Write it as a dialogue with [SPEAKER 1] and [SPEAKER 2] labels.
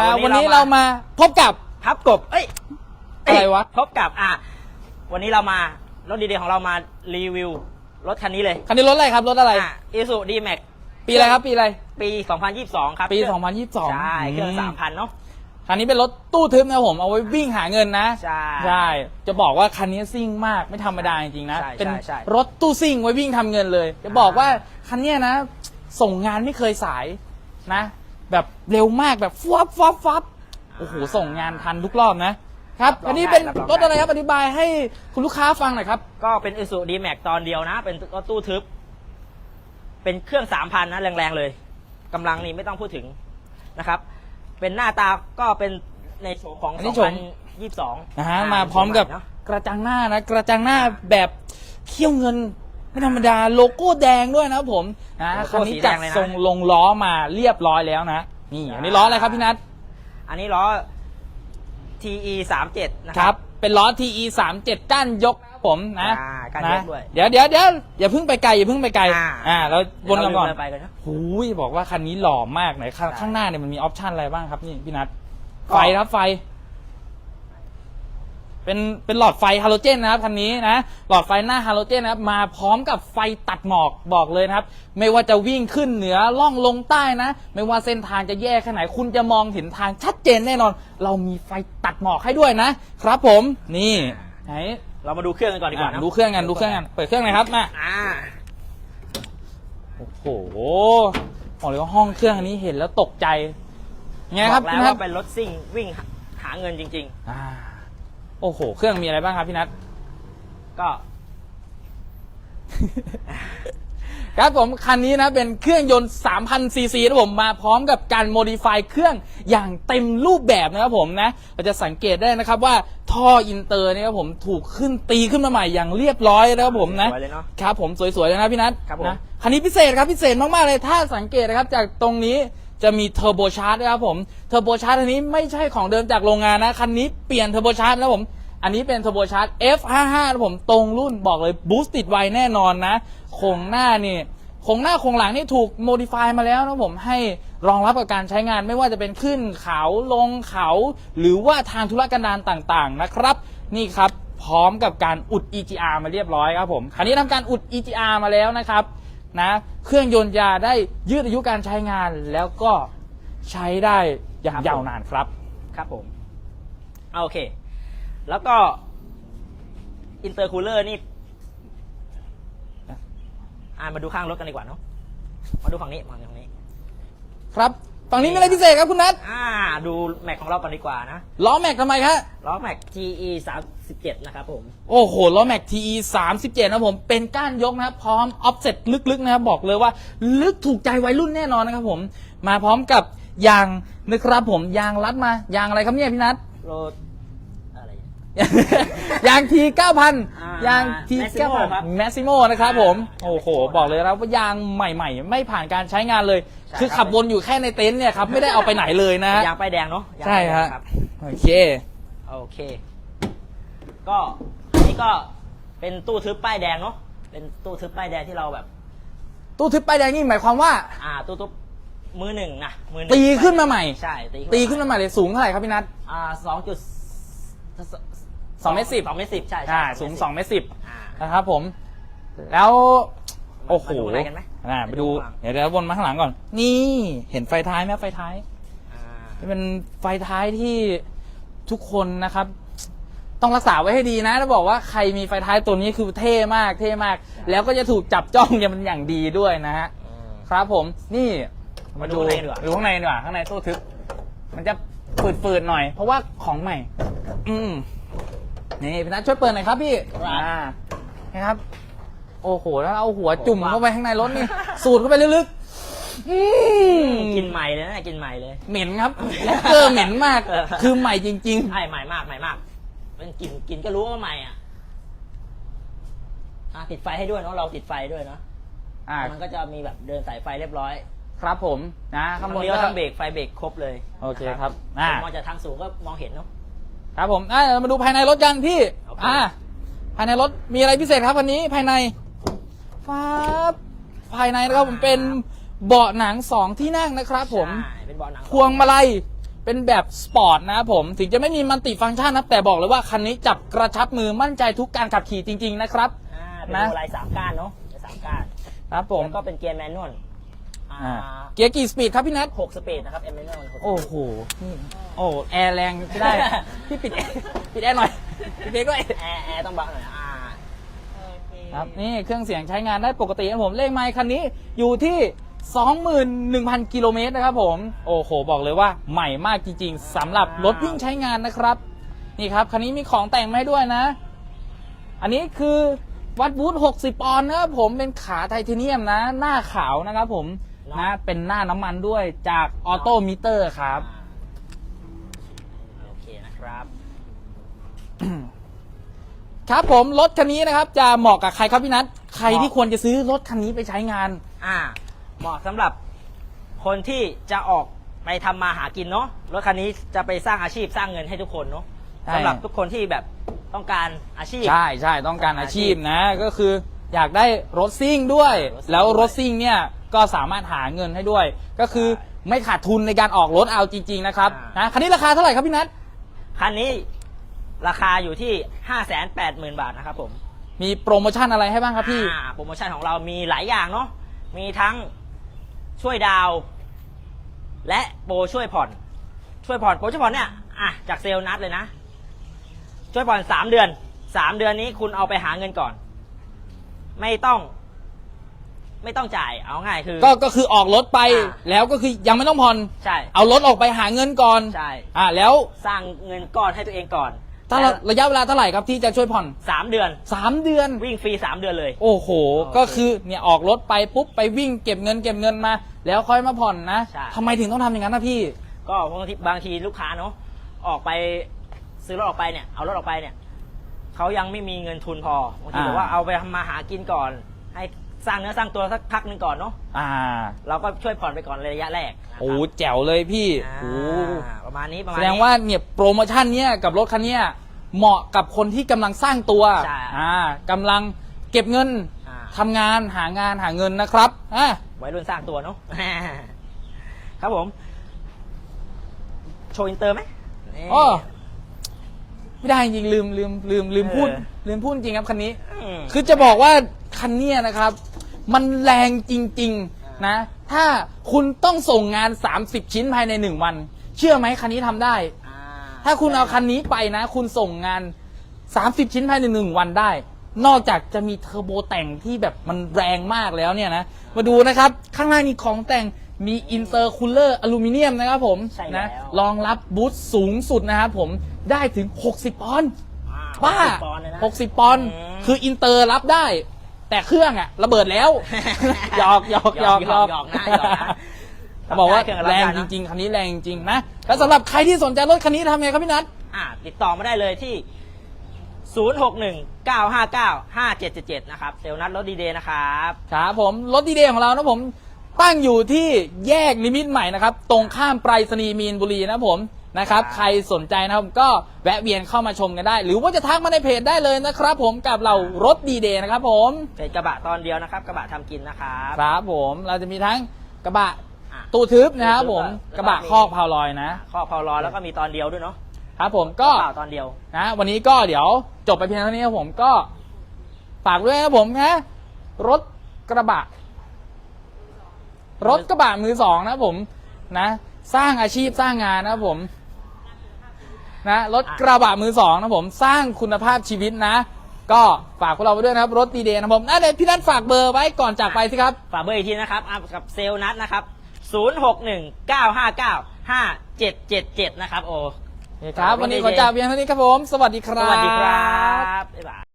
[SPEAKER 1] อ่า
[SPEAKER 2] วั
[SPEAKER 1] วัน
[SPEAKER 2] นนี้
[SPEAKER 1] นี้
[SPEAKER 2] เรา
[SPEAKER 1] เรา
[SPEAKER 2] มา
[SPEAKER 1] มาพบกับ
[SPEAKER 2] พับกบ เอ้ย
[SPEAKER 1] อะไรวะ
[SPEAKER 2] พบกับอะวันนี้เรามารถดีๆของเรามารีวิวรถคันนี้เลย
[SPEAKER 1] คันนี้รถอะไรครับรถอะไร
[SPEAKER 2] อะอีซูดีแม็ก
[SPEAKER 1] ปีอะไรครับปีอะไร
[SPEAKER 2] ปี 2022 ครับ
[SPEAKER 1] ปี
[SPEAKER 2] เครื่อง
[SPEAKER 1] 2022
[SPEAKER 2] ใช่เครื่อง
[SPEAKER 1] ม
[SPEAKER 2] สามพันเนาะ
[SPEAKER 1] คันนี้เป็นรถตู้ทึบนะครับผมเอาไว้วิ่งหาเงินนะ
[SPEAKER 2] ใช่
[SPEAKER 1] ใช่จะบอกว่าคันนี้ซิ่งมากไม่ธรรมดาจริงๆนะ
[SPEAKER 2] ใช่
[SPEAKER 1] เป็น
[SPEAKER 2] ใช่ใช่
[SPEAKER 1] รถตู้ซิ่งไว้วิ่งทำเงินเลย จะบอกว่าคันเนี้ยนะ ส่งงานไม่เคยสายนะ แบบเร็วมากแบบฟับฟับฟับโอ้โหส่งงานทันทุกรอบนะครับอันนี้เป็นรถอะไรครับอธิบายให้คุณลูกค้าฟังหน่อยครับ
[SPEAKER 2] ก็เป็นอีซูดีแม็กตอนเดียวนะ เป็นรถตู้ทึบ เป็นเครื่อง3,000นะแรงๆเลยกำลังนี่ไม่ต้องพูดถึงนะครับ เป็นหน้าตาก็เป็นในโฉมของ
[SPEAKER 1] อันนี้โฉม
[SPEAKER 2] 2022
[SPEAKER 1] นะฮะมาพร้อมกับ
[SPEAKER 2] เนาะ
[SPEAKER 1] กระจังหน้านะ กระจังหน้าแบบเขี้ยวเงิน ไม่ธรรมดาโลโก้แดงด้วยนะครับผมนะ
[SPEAKER 2] โลโก้
[SPEAKER 1] คันนี้
[SPEAKER 2] สีแด
[SPEAKER 1] จัด
[SPEAKER 2] งเลยนะ
[SPEAKER 1] ทรงลงล้อมาเรียบร้อยแล้วนะนี่อันนี้ล้ออะไรครับพี่นัท
[SPEAKER 2] อันนี้ล้อ TE 37นะ
[SPEAKER 1] ค
[SPEAKER 2] ค
[SPEAKER 1] รั
[SPEAKER 2] รับ
[SPEAKER 1] เป็นล้อ TE 3 7ก้านยกนะครับผมนะ
[SPEAKER 2] อ่าก้านยก
[SPEAKER 1] นะ
[SPEAKER 2] ด้วย
[SPEAKER 1] เดี๋ยวเดี๋ยวเดี๋ยวอย่าเพิ่งไปไกลอย่าเพิ่งไปไกล
[SPEAKER 2] อ่า
[SPEAKER 1] อ่าเราวนกันก่อน
[SPEAKER 2] เดี๋ยวเราไปกันนะ
[SPEAKER 1] หูยบอกว่าคันนี้หล่อมากไหนข้าง
[SPEAKER 2] ใช่
[SPEAKER 1] ข้างหน้าเนี่ยมันมีออปชันอะไรบ้างครับนี่พี่นัท
[SPEAKER 2] ก็
[SPEAKER 1] ไฟครับไฟ เป็นเป็นหลอดไฟฮาโลเจนนะครับคันนี้นะหลอดไฟหน้าฮาโลเจนนะครับมาพร้อมกับไฟตัดหมอกบอกเลยนะครับ ไม่ว่าจะวิ่งขึ้นเหนือล่องลงใต้นะ ไม่ว่าเส้นทางจะแย่แค่ไหนคุณจะมองเห็นทางชัดเจนแน่นอน เรามีไฟตัดหมอกให้ด้วยนะครับผมนี่ไหน
[SPEAKER 2] เรามาดูเครื่องกันก่อนดีกว่า
[SPEAKER 1] อะ
[SPEAKER 2] นะ
[SPEAKER 1] ดูเครื่องกันดูเครื่องกันเปิดเครื่องหน่อยครับมา
[SPEAKER 2] อ่า
[SPEAKER 1] โอ้โหบอกเลยว่าห้องเครื่องอันนี้เห็นแล้วตกใจไง
[SPEAKER 2] บ
[SPEAKER 1] ครั
[SPEAKER 2] อบกแล้ว
[SPEAKER 1] พี่นัท
[SPEAKER 2] ว่าเป็นรถซิ่งวิ่งหาเงินจริง
[SPEAKER 1] อ่า โอ้โห เครื่องมีอะไรบ้างครับพี่นัท
[SPEAKER 2] ๆก็
[SPEAKER 1] ครับผมคันนี้นะเป็นเครื่องยนต์ 3,000 ซีซีนะผมมาพร้อมกับการโมดิฟายเครื่องอย่างเต็มรูปแบบนะครับผมนะเราจะสังเกตได้นะครับว่าท่ออินเตอร์เนี่ยครับผมถูกขึ้นตีขึ้นมาใหม่อย่างเรียบร้อยนะครับผมนะ
[SPEAKER 2] สวยเลยเนาะ
[SPEAKER 1] ครับผมสวยๆเลยนะพี่นัท
[SPEAKER 2] ครับผม
[SPEAKER 1] นะคันนี้พิเศษครับพิเศษมากๆเลยถ้าสังเกตนะครับจากตรงนี้ จะมีเทอร์โบชาร์จนะครับผมเทอร์โบชาร์จอันนี้ไม่ใช่ของเดิมจากโรงงานนะคันนี้เปลี่ยนเทอร์โบชาร์จนะครับผมอันนี้เป็นเทอร์โบชาร์จ F55 นะผมตรงรุ่นบอกเลยบูสต์ติดไวแน่นอนนะโครงหน้านี่โครงหน้าโครงหลังนี่ถูกโมดิฟายมาแล้วนะผมให้รองรับกับการใช้งานไม่ว่าจะเป็นขึ้นเขาลงเขา หรือว่าทางธุรกันดารต่างๆนะครับ นี่ครับพร้อมกับการอุด EGR มาเรียบร้อยครับผมคันนี้ทำการอุด EGR มาแล้วนะครับ นะ เครื่องยนต์ยาได้ยืดอายุการใช้งาน แล้วก็ใช้ได้อย่าง
[SPEAKER 2] ครับผม
[SPEAKER 1] ยาวนานครับ
[SPEAKER 2] ครับผมเอาโอเค แล้วก็อินเตอร์คูลเลอร์นี่อ่ามาดูข้างรถกันดีกว่าเนาะมาดูฝั่งนี้มาดูฝั่งนี้
[SPEAKER 1] ครับ ฝั่งนี้มีอะไรพิเศษครับคุณนัท
[SPEAKER 2] อ่า ดูแม็กของเรากันดีกว่านะ
[SPEAKER 1] ล้อแม็กทำไมครับ
[SPEAKER 2] ล้อแม็ก GE 37นะครับผม
[SPEAKER 1] โอ้โห ล้อแม็ก TE 37นะผม เป็นก้านยกนะครับ พร้อมออฟเซ็ตลึกๆนะครับ บอกเลยว่าลึกถูกใจวัยรุ่นแน่นอนนะครับผม มาพร้อมกับยางนะครับผม ยางรัดมา ยางอะไรครับเนี่ยพี่นัท
[SPEAKER 2] โรดอะไร
[SPEAKER 1] ยางที9,000
[SPEAKER 2] อ่ายา
[SPEAKER 1] งที
[SPEAKER 2] Massimo ครับ
[SPEAKER 1] 9,000 Massimo นะครับผม
[SPEAKER 2] อ่า
[SPEAKER 1] โอ้โห
[SPEAKER 2] Massimo
[SPEAKER 1] บอกเลยนะว่ายางใหม่ ๆ ไม่ผ่านการใช้งานเลย
[SPEAKER 2] ใช่
[SPEAKER 1] คือ
[SPEAKER 2] ครับ
[SPEAKER 1] ขับวนอยู่แค่ในเต็นท์เนี่ยครับไม่ได้เอาไปไหนเลยนะฮะ
[SPEAKER 2] ยางป้ายแดงเนาะยาง
[SPEAKER 1] ใช่
[SPEAKER 2] ป้ายแดง
[SPEAKER 1] ฮะ
[SPEAKER 2] ครับ
[SPEAKER 1] โอเค
[SPEAKER 2] โอเค ก็อันนี้ก็เป็นตู้ทึบป้ายแดงเนาะ เป็นตู้ทึบป้ายแดงที่เราแบบ
[SPEAKER 1] ตู้ทึบป้ายแดงนี่หมายความว่า
[SPEAKER 2] อ่า ตู้ทึบมือหนึ่งนะมือหนึ่ง
[SPEAKER 1] ตีขึ้นมาใหม่
[SPEAKER 2] ใช่ ตี
[SPEAKER 1] ตีขึ้นมาใหม่เลยสูงเท่าไหร่ครับพี่นัท
[SPEAKER 2] อ่าสองจุด
[SPEAKER 1] สองเมตรสิบ
[SPEAKER 2] สองเมตรสิบใช่
[SPEAKER 1] อ่า
[SPEAKER 2] ใช่
[SPEAKER 1] สูง2เมตรสิบ
[SPEAKER 2] อ่า
[SPEAKER 1] นะครับผม แล้ว โอ้โห
[SPEAKER 2] มาดูอะไรกันไหม
[SPEAKER 1] อ่าไปดู
[SPEAKER 2] ข้างหลัง
[SPEAKER 1] เดี๋ยวเดี๋ยววนมาข้างหลังก่อน นี่ เห็นไฟท้ายไหมไฟท้าย
[SPEAKER 2] อ่า
[SPEAKER 1] นี่เป็นไฟท้ายที่ทุกคนนะครับ ต้องรักษาไว้ให้ดีนะถ้าบอกว่าใครมีไฟท้ายตัวนี้คือเท่มากเท่มาก แล้วก็จะถูกจับจ้องอย่างมันอย่างดีด้วยนะฮะ
[SPEAKER 2] อืม
[SPEAKER 1] ครับผมนี่
[SPEAKER 2] มาดูข้างในดีกว่า
[SPEAKER 1] ดูข้างในดีกว่าข้างในตู้ทึบมันจะฝืดๆหน่อย เพราะว่าของใหม่ อืมนี่พี่นัทช่วยเปิดหน่อยครับพี่อ่านะครับ โอ้โหแล้วเอาหัวจุ่มเข้าไปข้างในรถนี่ สูดเข้าไปลึกๆอืม
[SPEAKER 2] กินใหม่เลยนะกินใหม่เลย
[SPEAKER 1] เหม็นครับล็อกเกอร์เหม็นมาก
[SPEAKER 2] เออ
[SPEAKER 1] คือใหม่จริง
[SPEAKER 2] ใช่ใหม่มากใหม่มากเป็นกลินกลินก็รู้ว่าใหม่อะอ่าติดไฟให้ด้วยเนาะเราติดไฟด้วยเนาะ
[SPEAKER 1] ๆอ่า
[SPEAKER 2] มันก็จะมีแบบเดินสายไฟเรียบร้อย
[SPEAKER 1] ครับผมนะข้า
[SPEAKER 2] ทั้
[SPEAKER 1] ง
[SPEAKER 2] ง
[SPEAKER 1] บน
[SPEAKER 2] เลี้ยว
[SPEAKER 1] ก็
[SPEAKER 2] ทั้งเบรกไฟเบรกครบเลย
[SPEAKER 1] โอเคครับ
[SPEAKER 2] อ่า
[SPEAKER 1] อ่า
[SPEAKER 2] มองจากทางสูงก็มองเห็นเนาะ
[SPEAKER 1] ครับผมอ่าเรามาดูภายในรถกันพี่
[SPEAKER 2] โอเค
[SPEAKER 1] อ่าภายในรถมีอะไรพิเศษครับวันนี้ภายใน ฟ้าบภายในนะครับผมเป็นเบาะหนังสองที่นั่งนะครับผม
[SPEAKER 2] ใช่เป็นเบาะหนัง
[SPEAKER 1] พวงมาลัยเป็นแบบสปอร์ตนะครับผม ถึงจะไม่มีมัลติฟังก์ชันนะแต่บอกเลยว่าคันนี้จับกระชับมือมั่นใจทุกการขับขี่จริง ๆ นะครับ
[SPEAKER 2] อ่าเป็น
[SPEAKER 1] นะ
[SPEAKER 2] โมไลสามก้านเนาะเป็นสามก้าน
[SPEAKER 1] ครับผม
[SPEAKER 2] แล้วก็เป็นเกียร์แมนนวลอ่า
[SPEAKER 1] อ่าเกียร์กี่สปีดครับพี่นัท
[SPEAKER 2] หกสปีดนะครับเอ็มแมนนวล
[SPEAKER 1] โอ้โหนี่โอ้แอร์แรงจะได้ พี่ปิดแอร์ปิดแอร์หน่อยปิดเบรกด้วย
[SPEAKER 2] แอร์แอร์ต้องเบาหน่อยอ่า
[SPEAKER 1] ครับนี่เครื่องเสียงใช้งานได้ปกติครับผมเลขไมค์คันนี้อยู่ที่21,000 กิโลเมตรนะครับผม โอ้โห บอกเลยว่าใหม่มากจริงๆสำหรับรถวิ่งใช้งานนะครับ นี่ครับ คันนี้มีของแต่งมาให้ด้วยนะ อันนี้คือวัดบูธ60 ปอนด์นะครับผมเป็นขาไทเทเนียมนะ หน้าขาวนะครับผมนะเป็นหน้าน้ำมันด้วยจากออโตมิเตอร์ครับ
[SPEAKER 2] โอเคนะครับ
[SPEAKER 1] ครับผมรถคันนี้นะครับจะเหมาะกับใครครับพี่นัทใครที่ควรจะซื้อรถคันนี้ไปใช้งาน
[SPEAKER 2] อ่า เหมาะสำหรับคนที่จะออกไปทำมาหากินเนาะรถคันนี้จะไปสร้างอาชีพสร้างเงินให้ทุกคนเนาะ
[SPEAKER 1] ใช่
[SPEAKER 2] สำหรับทุกคนที่แบบต้องการอาชีพ
[SPEAKER 1] ใช่ใช่ต้องการอาชีพนะ ก็คืออยากได้รถซิ่งด้วย
[SPEAKER 2] รถซิ่ง
[SPEAKER 1] แล้วรถซิ่งเนี่ยก็สามารถหาเงินให้ด้วย ก็คือ
[SPEAKER 2] ใช่
[SPEAKER 1] ไม่ขาดทุนในการออกรถเอาจริงๆนะครับ
[SPEAKER 2] อ่าน
[SPEAKER 1] นะคันนี้ราคาเท่าไหร่ครับพี่นัท
[SPEAKER 2] คันนี้ ราคาอยู่ที่ 5 8 0 0 0 0 บาทนะครับผม
[SPEAKER 1] มีโปรโมชั่นอะไรให้บ้างครับพี่
[SPEAKER 2] อ่าโปรโมชั่นของเรามีหลายอย่างเนาะมีทั้งช่วยดาวน์และโปรช่วยผ่อน ช่วยผ่อนโปรช่วยผ่อนเนี่ยอะจากเซลล์นัดเลยนะ ช่วยผ่อนสามเดือนสามเดือนนี้คุณเอาไปหาเงินก่อน ไม่ต้อง ไม่ต้องจ่ายเอาง่ายคือ
[SPEAKER 1] ก็ก็คือออกรถไป
[SPEAKER 2] อ่า
[SPEAKER 1] แล้วก็คือยังไม่ต้องผ่อน
[SPEAKER 2] ใช่
[SPEAKER 1] เอารถออกไปหาเงินก่อน
[SPEAKER 2] ใช่
[SPEAKER 1] อ่าแล้ว
[SPEAKER 2] สร้างเงินก้อนให้ตัวเองก่อน
[SPEAKER 1] ถ้าระระยะเวลาเท่าไหร่ครับที่จะช่วยผ่อน
[SPEAKER 2] สามเดือน
[SPEAKER 1] สามเดือน
[SPEAKER 2] วิ่งฟรีสามเดือนเลย
[SPEAKER 1] โอ้โห
[SPEAKER 2] โอเค
[SPEAKER 1] ก็คือเนี่ยออกรถไปปุ๊บไปวิ่งเก็บเงินเก็บเงินมา แล้วค่อยมาผ่อนนะ
[SPEAKER 2] ใช่
[SPEAKER 1] ทำไมถึงต้องทำอย่างนั้นนะพี่
[SPEAKER 2] ก็บางทีบางทีลูกค้าเนาะออกไปซื้อรถออกไปเนี่ยเอารถออกไปเนี่ยเขายังไม่มีเงินทุนพอบางที
[SPEAKER 1] อ่า
[SPEAKER 2] บอกว่าเอาไปทำมาหากินก่อน ให้สร้างเนื้อสร้างตัวสักพักหนึ่งก่อนเนาะ
[SPEAKER 1] อ่า
[SPEAKER 2] เราก็ช่วยผ่อนไปก่อนระยะแรกนะครับ
[SPEAKER 1] โอ้แจ๋วเลยพี่
[SPEAKER 2] อ่า
[SPEAKER 1] โอ้
[SPEAKER 2] ประมาณนี้ประ
[SPEAKER 1] แส
[SPEAKER 2] มาณ
[SPEAKER 1] ด
[SPEAKER 2] นี้
[SPEAKER 1] งว่าเนี่ยโปรโมชั่นเนี้ยกับรถคันเนี้ย เหมาะกับคนที่กำลังสร้างตัว
[SPEAKER 2] ใช่
[SPEAKER 1] อ่ากำลังเก็บเงิน
[SPEAKER 2] อ่า
[SPEAKER 1] ทำงานหางานหาเงินนะครับอะ
[SPEAKER 2] วัยรุ่นสร้างตัวเนาะ ครับผม โชว์อินเตอร์ไหมนี่
[SPEAKER 1] อ๋อไม่ได้จริงๆลืมลืมลืมลืมพูด
[SPEAKER 2] เออ
[SPEAKER 1] ลืมพูดจริงครับคันนี้
[SPEAKER 2] ม
[SPEAKER 1] คือจะบอกว่าคันเนี้ยนะครับ มันแรงจริง ๆ นะ ถ้าคุณต้องส่งงาน 30 ชิ้นภายใน 1 วัน เชื่อไหมคันนี้ทำได้
[SPEAKER 2] อ่
[SPEAKER 1] ถ้าคุณเอาคันนี้ไปนะ คุณส่งงาน 30 ชิ้นภายใน1วันได้ นอกจากจะมีเทอร์โบแต่งที่แบบมันแรงมากแล้วเนี่ยนะ มาดูนะครับ ข้างหน้านี่ของแต่งมีอินเตอร์คูลเลอร์อลูมิเนียมนะครับผม
[SPEAKER 2] ใช่แล้ว
[SPEAKER 1] นะรองรับบูทสูงสุดนะครับผมได้ถึง 60 ปอนด์
[SPEAKER 2] อ่
[SPEAKER 1] บ้า
[SPEAKER 2] 60ปอนด์เลยนะ
[SPEAKER 1] 60ปอนด์
[SPEAKER 2] อืม
[SPEAKER 1] คืออินเตอร์รับได้ แต่เครื่องอะระเบิดแล้ว หยอกหยอกหยอกหยอก
[SPEAKER 2] หยอกนะหยอกนะ
[SPEAKER 1] เขาบอกว่า
[SPEAKER 2] เครื่องรับ
[SPEAKER 1] แรง
[SPEAKER 2] ได้
[SPEAKER 1] จ
[SPEAKER 2] นะ
[SPEAKER 1] ริงๆคันนี้แรงจริงๆนะแล้วสำหรับใครที่สนใจรถคันนี้ทำไงครับพี่นัท
[SPEAKER 2] อะติดต่อมาได้เลยที่ 0619595777 นะครับ เซลล์นัดรถดีเดย์นะครับ
[SPEAKER 1] ครับผมรถดีเดย์ของเรานะผมตั้งอยู่ที่แยกนิมิตรใหม่นะครับ ตรงข้ามไปรษณีย์มีนบุรีนะครับผมนะครับ
[SPEAKER 2] ครับ
[SPEAKER 1] ใครสนใจนะครับก็แวะเวียนเข้ามาชมกันได้ หรือว่าจะทักมาในเพจได้เลยนะครับ ผมกับเรารถดีเดย์นะครับ ผม
[SPEAKER 2] เป็นกระบะตอนเดียวนะครับ กระบะทำกินนะครับ
[SPEAKER 1] ครับผมเราจะมีทั้งกระบะ
[SPEAKER 2] อะ
[SPEAKER 1] ตู้ทึบนะครับผม
[SPEAKER 2] ตู้ทึบ
[SPEAKER 1] กระบะคอกพาวลอยนะ
[SPEAKER 2] ข้อพาวรอแล้วก็มีตอนเดียวด้วยเนาะ
[SPEAKER 1] ครับผมก็
[SPEAKER 2] เปล่าตอนเดียว
[SPEAKER 1] นะวันนี้ก็เดี๋ยวจบไปเพียงเท่านี้ครับผมก็ฝากด้วยนะครับผมนะรถกระบะ รถกระบะมือสองนะครับผมนะ สร้างอาชีพสร้างงานนะครับผมนะรถกระบะมือสองนะครับผมสร้างคุณภาพชีวิตนะ ก็ฝากพวกเราไปด้วยนะครับรถดีเดย์นะครับผมอะเดี๋ยวพี่นัทฝากเบอร์ไว้ก่อนจากไปสิครับ
[SPEAKER 2] ฝากเบอร์อีกทีนะครับอะกับเซลล์นัดนะครับ 0619595777 นะครับโอ้
[SPEAKER 1] ครับ วันนี้ขอจากเพียงเท่านี้ครับผม สวัสดีค
[SPEAKER 2] ส
[SPEAKER 1] รับ
[SPEAKER 2] วัสดีครับ บ๊ายบาย